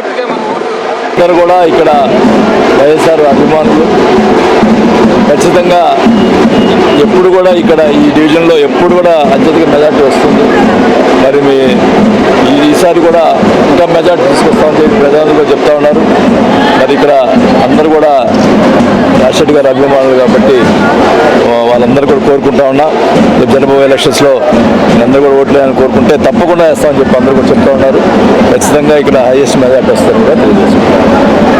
అందరూ కూడా ఇక్కడ వైఎస్ఆర్ అభిమానులు. ఖచ్చితంగా ఎప్పుడు కూడా ఇక్కడ ఈ డివిజన్లో ఎప్పుడు కూడా అత్యధిక మెజార్టీ వస్తుంది. మరి మీ ఈ- ఈసారి కూడా ఇంకా మెజార్టీ తీసుకొస్తామని చెప్పి ప్రధానులు చెప్తా ఉన్నారు. మరి ఇక్కడ అందరూ కూడా రాజశెట్టి గారు అభిమానులు కాబట్టి వాళ్ళందరూ కూడా కోరుకుంటా ఉన్నా. రేపు జరగబోయే ఎలక్షన్స్లో అందరూ కూడా ఓట్లు అని కోరుకుంటే తప్పకుండా వేస్తామని చెప్పి అందరూ కూడా చెప్తా ఉన్నారు. ఖచ్చితంగా ఇక్కడ హైయెస్ట్ మెజార్టీ వస్తారు కూడా తెలియజేసుకుంటారు